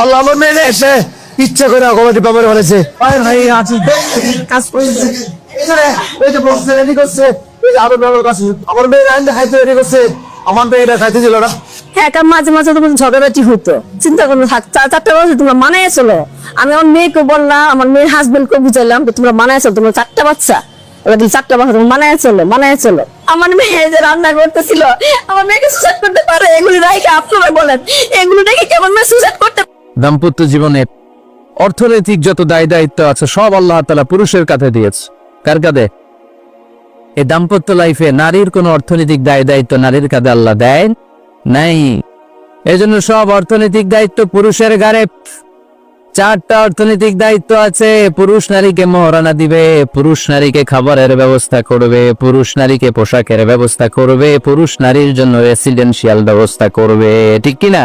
আল্লাহ আমার মেয়ে এসে ইচ্ছা করে বাবার হ্যাঁ তোমার ঝগড়াটি হতো চিন্তা করো থাক চার চারটা বছর তোমরা আমি আমার মেয়েকে বললাম, আমার মেয়ের বুঝাইলাম তোমরা তোমরা চারটা বাচ্চা। আমার মেয়ে যে রান্না করতেছিল, আমার মেয়েকে করতে পারে, এগুলি আপনারা বলেন, এগুলো রেখে কেমন দাম্পত্য জীবনে অর্থনৈতিক যত দায় দায়িত্ব আছে, সব আল্লাহ তালা পুরুষের কাছে দিয়েছে। কার কাঁধে? এই দাম্পত্য লাইফে নারীর কোনো অর্থনৈতিক দায় দায়িত্ব নারীর কাঁধে আল্লাহ দেয় নাই। এজন্য সব অর্থনৈতিক দায়িত্ব পুরুষের ঘাড়ে। চারটা অর্থনৈতিক দায়িত্ব আছে, পুরুষ নারীকে মহারানা দিবে, পুরুষ নারীকে খাবারের ব্যবস্থা করবে, পুরুষ নারীকে পোশাকের ব্যবস্থা করবে, পুরুষ নারীর জন্য রেসিডেন্সিয়াল ব্যবস্থা করবে, ঠিক কিনা?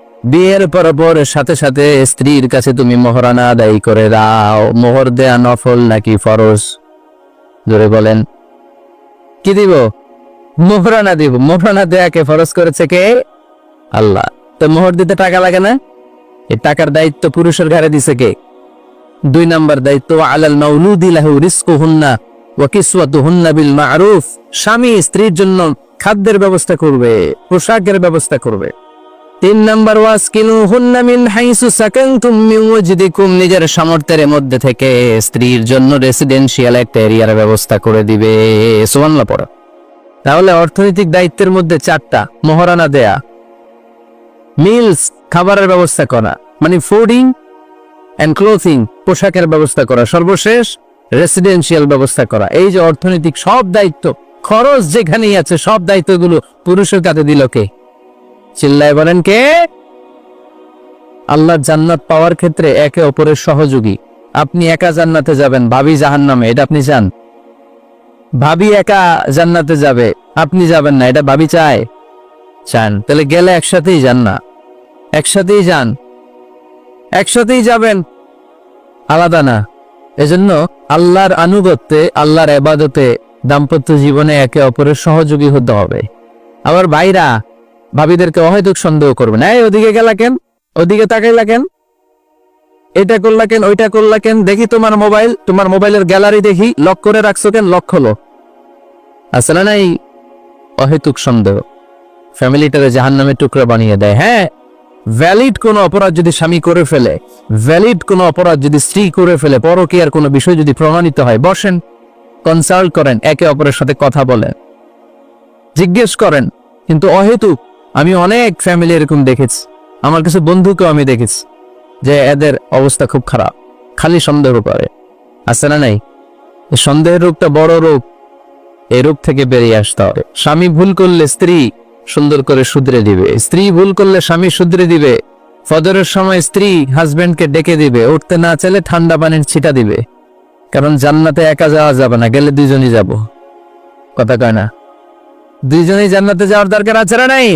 বিয়ের পর পর সাথে সাথে স্ত্রীর কাছে তুমি মোহরানা আদায় করে দাও। মোহর দেয়া নফল নাকি ফরজ? জোরে বলেন। কি দিব? মোহরানা দিব। মোহরানা দেয়াকে ফরজ করেছে কে? আল্লাহ। তো মোহর দিতে টাকা লাগে না? এই টাকার দায়িত্ব পুরুষের ঘাড়ে দিছে কে? দুই নাম্বার দায়িত্ব, আলাল মাউলুদি লাহু রিজকুহুন্না ওয়া কিসওয়াতু হুন্না বিল মা'রুফ। স্বামী স্ত্রীর জন্য খাদ্যের ব্যবস্থা করবে, পোশাকের ব্যবস্থা করবে। তিন নাম্বার ওয়াজ কিনু হুন্না মিন হাইসু সাকানতুম মিন ওয়াজদিকুম নিজের সামর্থ্যের মধ্যে থেকে স্ত্রীর জন্য রেসিডেন্সিয়াল একটা এরিয়ার ব্যবস্থা করে দিবে। সুবহানাল্লাহ, পড়ো। তাহলে অর্থনৈতিক দায়িত্বের মধ্যে চারটা, মহারানা দেয়া। মিলস, খাবারের ব্যবস্থা করা মানে ফুডিং অ্যান্ড ক্লোথিং পোশাকের ব্যবস্থা করা। সর্বশেষ রেসিডেন্সিয়াল ব্যবস্থা করা। এই যে অর্থনৈতিক সব দায়িত্ব, খরচ যেখানেই আছে, সব দায়িত্বগুলো পুরুষের কাছে দিল কে? চিল্লায় বলেন কে? আল্লাহ জান্নাত পাওয়ার ক্ষেত্রে একে অপরের সহযোগী। আপনি একা জান্নাতে যাবেন, ভাবি জাহান্নামে, এটা আপনি চান? ভাবি একা জান্নাতে যাবে, আপনি যাবেন না, এটা ভাবি চায়। চান, তাহলে গেলে একসাথেই যান না। একসাথেই যান। একসাথেই যাবেন। আলাদা না। এজন্য আল্লাহর আনুগত্যে, আল্লাহর এবাদতে দাম্পত্য জীবনে একে অপরের সহযোগী হতে হবে। আবার ভাইরা ভাবিদেরকে অহেতুক সন্দেহ করবে না এই, ওদিকে গেলা কেন? ওদিকে তাকাইলা কেন? এটা করলা কেন? ওইটা করলা কেন? দেখি তোমার মোবাইল। তোমার মোবাইলের গ্যালারি দেখি। লক করে রাখছো কেন? লক হলো আসলে নাই? অহেতুক সন্দেহ। ফ্যামিলিটারে জাহান নামে টুকরা বানিয়ে দেয়। হ্যাঁ ভ্যালিড কোনো অপরাধ যদি স্বামী করে ফেলে ভ্যালিড কোনো অপরাধ যদি স্ত্রী করে ফেলে, পরকীয়ার কোনো বিষয় যদি প্রমাণিত হয়, বসেন কনসাল্ট করেন, একে অপরের সাথে কথা বলেন। জিজ্ঞেস করেন, কিন্তু অহেতুক আমি অনেক ফ্যামিলি এরকম দেখেছি। আমার কিছু বন্ধুকেও আমি দেখেছি যে এদের অবস্থা খুব খারাপ, খালি সন্দেহ করে। আছে না নাই? সন্দেহের রোগটা বড় রোগ এই রোগ থেকে বেরিয়ে আসতে হবে। স্বামী ভুল করলে স্ত্রী সুন্দর করে শুধরে দিবে। স্ত্রী ভুল করলে স্বামী শুধরে দিবে। ফজরের সময় স্ত্রী হাজবেন্ডকে ডেকে দিবে। উঠতে না চাইলে ঠান্ডা পানির ছিটা দিবে। কারণ জান্নাতে একা যাওয়া যাবে না, গেলে দুইজনই যাব। কথা কয় না? দুইজনেই জান্নাতে যাওয়ার দরকার আছে না নাই?